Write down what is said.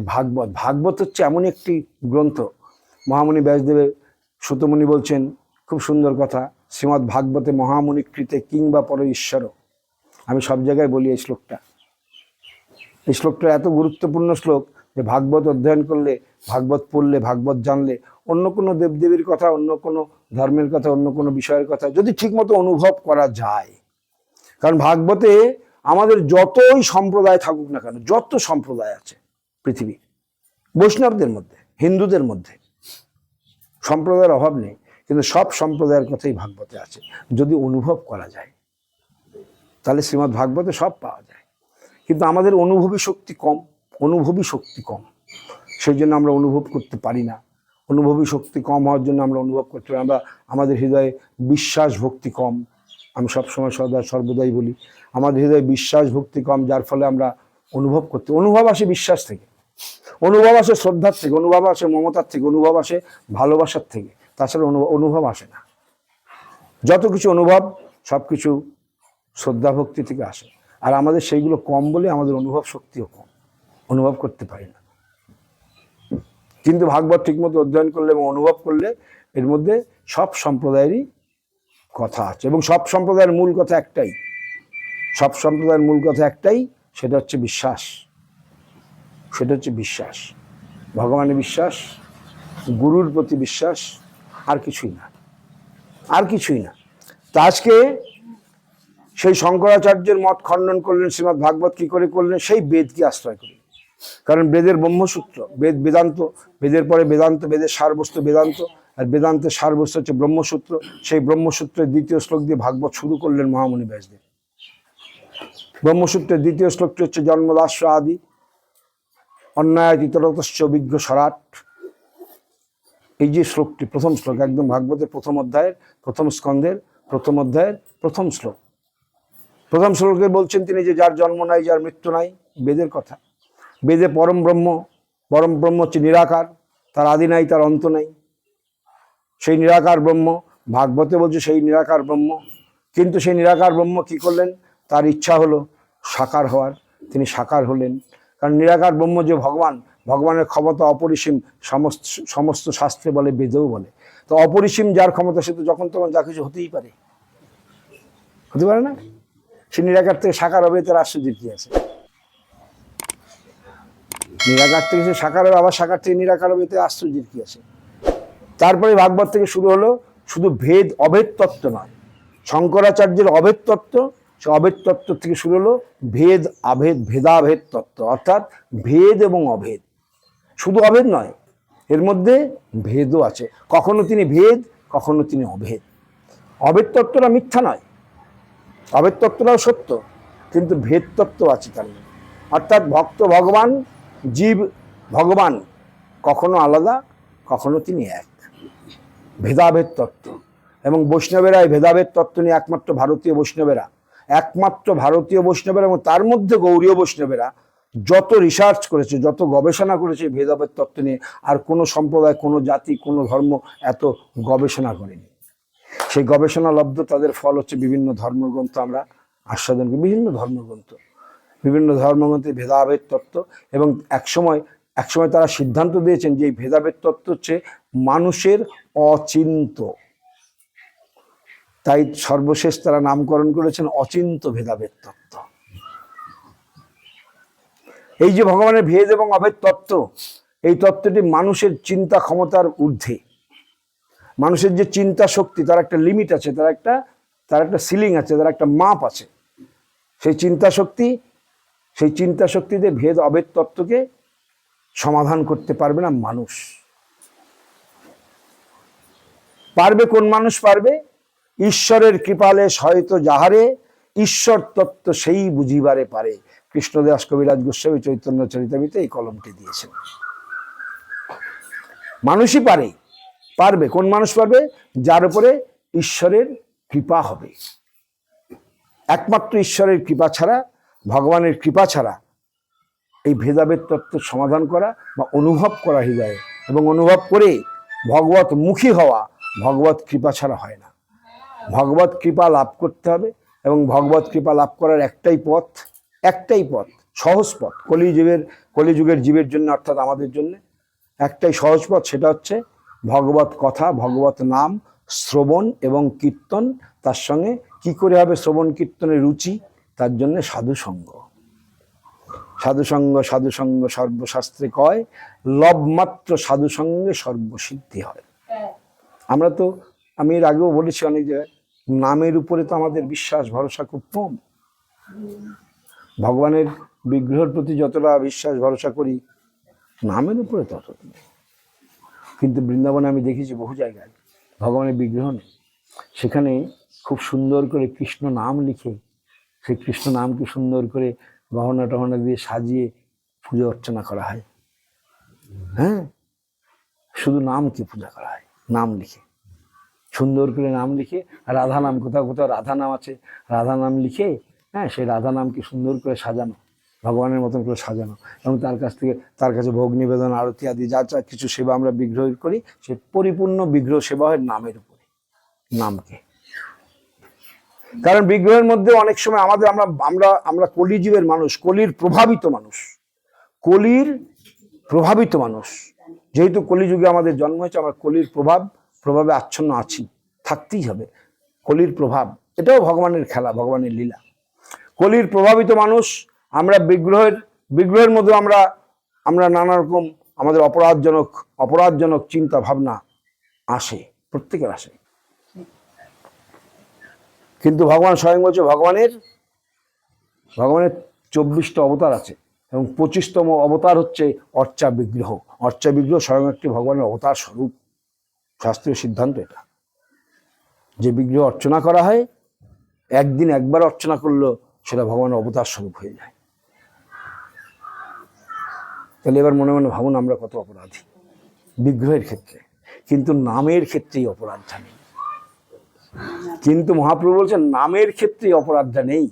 ভাগবত ভাগবত হচ্ছে এমন একটি গ্রন্থ। মহামণি ব্যাসদেবের সুতমণি বলছেন, খুব সুন্দর কথা শ্রীমৎ ভাগবতে মহামণি কৃতে কিংবা পর ঈশ্বর। আমি সব জায়গায় বলি এই শ্লোকটা। এই শ্লোকটা এত গুরুত্বপূর্ণ শ্লোক যে ভাগবত অধ্যয়ন করলে, ভাগবত পড়লে, ভাগবত জানলে, অন্য কোনো দেবদেবীর কথা, অন্য কোনো ধর্মের কথা, অন্য কোনো বিষয়ের কথা যদি ঠিকমতো অনুভব করা যায়। কারণ ভাগবতে আমাদের যতই সম্প্রদায় থাকুক না কেন, যত সম্প্রদায় আছে পৃথিবীর বৈষ্ণবদের মধ্যে, হিন্দুদের মধ্যে। সম্প্রদায়ের অভাব নেই, কিন্তু সব সম্প্রদায়ের কথাই ভাগবতে আছে। যদি অনুভব করা যায়, তাহলে শ্রীমৎ ভাগবতে সব পাওয়া যায়। কিন্তু আমাদের অনুভবী শক্তি কম, অনুভবী শক্তি কম। সেই জন্য আমরা অনুভব করতে পারি না। অনুভবী শক্তি কম হওয়ার জন্য আমরা অনুভব করতে পারি আমরা, আমাদের হৃদয়ে বিশ্বাস ভক্তি কম। আমি সবসময় সদা সর্বদাই বলি, আমাদের হৃদয়ে বিশ্বাস ভক্তি কম, যার ফলে আমরা অনুভব করতে, অনুভব আসে বিশ্বাস থেকে। অনুভব আসে শ্রদ্ধার থেকে, অনুভব আসে মমতার থেকে, অনুভব আসে ভালোবাসার থেকে। তাছাড়া অনুভব আসে না। যত কিছু অনুভব, সব কিছু শ্রদ্ধা ভক্তি থেকে আসে। আর আমাদের সেইগুলো কম বলে আমাদের অনুভব শক্তিও কম। অনুভব করতে পারি না। কিন্তু ভাগবত ঠিকমতো অধ্যয়ন করলে এবং অনুভব করলে এর মধ্যে সব সম্প্রদায়েরই কথা আছে। এবং সব সম্প্রদায়ের মূল কথা একটাই। সব সম্প্রদায়ের মূল কথা একটাই, সেটা হচ্ছে বিশ্বাস। সেটা হচ্ছে বিশ্বাস। ভগবানের বিশ্বাস, গুরুর প্রতি বিশ্বাস, আর কিছুই না। আর কিছুই না। তা আজকে সেই শঙ্করাচার্যের মত খণ্ডন করলেন শ্রীমৎ ভাগবত কি করে করলেন? সেই বেদকে আশ্রয় করে। কারণ বেদের ব্রহ্মসূত্র, বেদ বেদান্ত, বেদের পরে বেদান্ত, বেদের সারবস্তু বেদান্ত, আর বেদান্তের সারবস্তু হচ্ছে ব্রহ্মসূত্র। সেই ব্রহ্মসূত্রের দ্বিতীয় শ্লোক দিয়ে ভাগবত শুরু করলেন মহামণি ব্যাসদেব ব্রহ্মসূত্রের দ্বিতীয় শ্লোকটি হচ্ছে জন্মদাস্য আদি। অন্যায় ইতরতশ্চ অভিজ্ঞ সরাট। এই যে শ্লোকটি, প্রথম শ্লোক, একদম ভাগবতের প্রথম অধ্যায়ের, প্রথম স্কন্ধের প্রথম অধ্যায়ের প্রথম শ্লোক। প্রথম শ্লোকে বলছেন তিনি যে, যার জন্ম নাই, যার মৃত্যু নাই, বেদের কথা। বেদে পরম ব্রহ্ম পরম ব্রহ্ম হচ্ছে নিরাকার, তার আদি নাই, তার অন্ত নাই। সেই নিরাকার ব্রহ্ম, ভাগবতে বলছে সেই নিরাকার ব্রহ্ম। কিন্তু সেই নিরাকার ব্রহ্ম কি করলেন? তার ইচ্ছা হলো সাকার হওয়ার। তিনি সাকার হলেন। কারণ নিরাকার ব্রহ্ম যে ভগবান, ভগবানের ক্ষমতা অপরিসীম, সমস্ত সমস্ত শাস্ত্রে বলে, বেদেও বলে। তো অপরিসীম যার ক্ষমতা, সে তো যখন তখন যা কিছু হতেই পারে। হতে পারে না? সে নিরাকার থেকে সাকার হবে, তার আশ্চর্যের কি আছে? নিরাকার থেকে সে সাকার হবে, আবার সাকার থেকে নিরাকার হবে এতে আশ্চর্যের কি আছে? তারপরে ভাগবত থেকে শুরু হলো, শুধু ভেদ, অভেদ তত্ত্ব নয়। শঙ্করাচার্যের অভেদ তত্ত্ব অভেদ তত্ত্ব থেকে শুরু হলো ভেদ, আভেদ, ভেদাভেদ তত্ত্ব, অর্থাৎ ভেদ এবং অভেদ। শুধু অভেদ নয়, এর মধ্যে ভেদও আছে। কখনো তিনি ভেদ, কখনো তিনি অভেদ। অভেদ তত্ত্বটা মিথ্যা নয়। অভেদ তত্ত্বটাও সত্য, কিন্তু ভেদ তত্ত্ব আছে তার মধ্যে। অর্থাৎ ভক্ত ভগবান, জীব ভগবান, কখনো আলাদা, কখনো তিনি এক। ভেদাভেদ তত্ত্ব। এবং বৈষ্ণবেরা এই ভেদাভেদ তত্ত্ব নিয়ে একমাত্র ভারতীয় বৈষ্ণবেরা একমাত্র ভারতীয় বৈষ্ণবেরা এবং তার মধ্যে গৌরীয় বৈষ্ণবেরা যত রিসার্চ করেছে, যত গবেষণা করেছে ভেদাভেদ তত্ত্ব নিয়ে, আর কোনো সম্প্রদায়, কোনো জাতি, কোনো ধর্ম এত গবেষণা করেনি। সেই গবেষণা লব্ধ তাদের ফল হচ্ছে বিভিন্ন ধর্মগ্রন্থ আমরা আস্বাদন করি, বিভিন্ন ধর্মগ্রন্থ। বিভিন্ন ধর্মগ্রন্থে ভেদাভেদ তত্ত্ব এবং একসময় একসময় তারা সিদ্ধান্ত দিয়েছেন যে এই ভেদাভেদ তত্ত্ব হচ্ছে মানুষের অচিন্ত। তাই সর্বশেষ তারা নামকরণ করেছেন অচিন্ত ভেদাভেদ তত্ত্ব। এই যে ভগবানের ভেদ এবং অভেদ তত্ত্ব, এই তত্ত্বটি মানুষের চিন্তা ক্ষমতার ঊর্ধ্বে। মানুষের যে চিন্তা শক্তি, তার একটা লিমিট আছে, তার একটা তার একটা সিলিং আছে, তার একটা মাপ আছে। সেই চিন্তা শক্তি, সেই চিন্তা শক্তিতে ভেদ অভেদ তত্ত্বকে সমাধান করতে পারবে না মানুষ। পারবে কোন মানুষ? পারবে ঈশ্বরের কৃপালে হয়তো যাহারে, ঈশ্বর তত্ত্ব সেই বুঝিবারে পারে। কৃষ্ণদাস কবিরাজ গোস্বামী চৈতন্য চরিতামিতে এই কলমটি দিয়েছেন। মানুষই পারে, পারবে। কোন মানুষ পারবে? যার উপরে ঈশ্বরের কৃপা হবে। একমাত্র ঈশ্বরের কৃপা ছাড়া, ভগবানের কৃপা ছাড়া এই ভেদাভেদ তত্ত্ব সমাধান করা বা অনুভব করা হৃদয়ে এবং অনুভব করে ভগবত মুখী হওয়া ভগবত কৃপা ছাড়া হয় না। ভগবত কৃপা লাভ করতে হবে এবং ভগবত কৃপা লাভ করার একটাই পথ একটাই পথ সহজ পথ কলিযুগের কলিযুগের জীবের জন্য অর্থাৎ আমাদের জন্য একটাই সহজ পথ সেটা হচ্ছে ভগবত কথা ভগবত নাম শ্রবণ এবং কীর্তন তার সঙ্গে কি করে হবে শ্রবণ কীর্তনের রুচি? তার জন্য সাধুসঙ্গ। সাধুসঙ্গ সাধুসঙ্গ সর্বশাস্ত্রে কয় লবমাত্র সাধুসঙ্গে সর্বসিদ্ধি হয়। আমরা তো আমি এর আগেও বলেছি অনেক জায়গায় নামের উপরে তো আমাদের বিশ্বাস, ভরসা খুব কম। ভগবানের বিগ্রহের প্রতি যতটা বিশ্বাস, ভরসা করি, নামের উপরে তত। কিন্তু বৃন্দাবনে আমি দেখেছি বহু জায়গায় ভগবানের বিগ্রহ নেই। সেখানে খুব সুন্দর করে কৃষ্ণ নাম লিখে, সেই কৃষ্ণ নামকে সুন্দর করে গহনা টহনা দিয়ে সাজিয়ে পুজো অর্চনা করা হয়। হ্যাঁ? শুধু নামকে পূজা করা হয়, নাম লিখে। সুন্দর করে নাম লিখে, রাধা নাম, কোথাও কোথাও রাধা নাম আছে, রাধা নাম লিখে হ্যাঁ সেই রাধা নামকে সুন্দর করে সাজানো, ভগবানের মতন করে সাজানো এবং তার কাছ থেকে তার কাছে ভোগ নিবেদন, আরতি আদি যা যা কিছু সেবা আমরা বিগ্রহ করি, সে পরিপূর্ণ বিগ্রহ সেবা হয় নামের উপরে, নামকে। কারণ বিগ্রহের মধ্যে অনেক সময় আমাদের আমরা আমরা আমরা কলিজীবের মানুষ, কলির প্রভাবিত মানুষ, কলির প্রভাবিত মানুষ, যেহেতু কলিযুগে আমাদের জন্ম হয়েছে, আমরা কলির প্রভাব প্রভাবে আচ্ছন্ন আছি, থাকতেই হবে। কলির প্রভাব, এটাও ভগবানের খেলা, ভগবানের লীলা। কলির প্রভাবিত মানুষ, আমরা বিগ্রহের বিগ্রহের মধ্যে আমরা আমরা নানা রকম আমাদের অপরাধজনক অপরাধজনক চিন্তা, ভাবনা আসে, প্রত্যেকের আসে। কিন্তু ভগবান স্বয়ং বলছে, ভগবানের ভগবানের চব্বিশটা অবতার আছে এবং পঁচিশতম অবতার হচ্ছে অর্চা বিগ্রহ। অর্চা বিগ্রহ স্বয়ং একটি ভগবানের অবতার স্বরূপ। শাস্ত্রীয় সিদ্ধান্ত এটা। যে বিগ্রহ অর্চনা করা হয়, একদিন একবার অর্চনা করলেও সেটা ভগবানের অবতার স্বরূপ হয়ে যায়। তাহলে এবার মনে মনে ভাবুন আমরা কত অপরাধী বিগ্রহের ক্ষেত্রে। কিন্তু নামের ক্ষেত্রেই অপরাধটা নেই। কিন্তু মহাপ্রভু বলছেন, নামের ক্ষেত্রেই অপরাধটা নেই।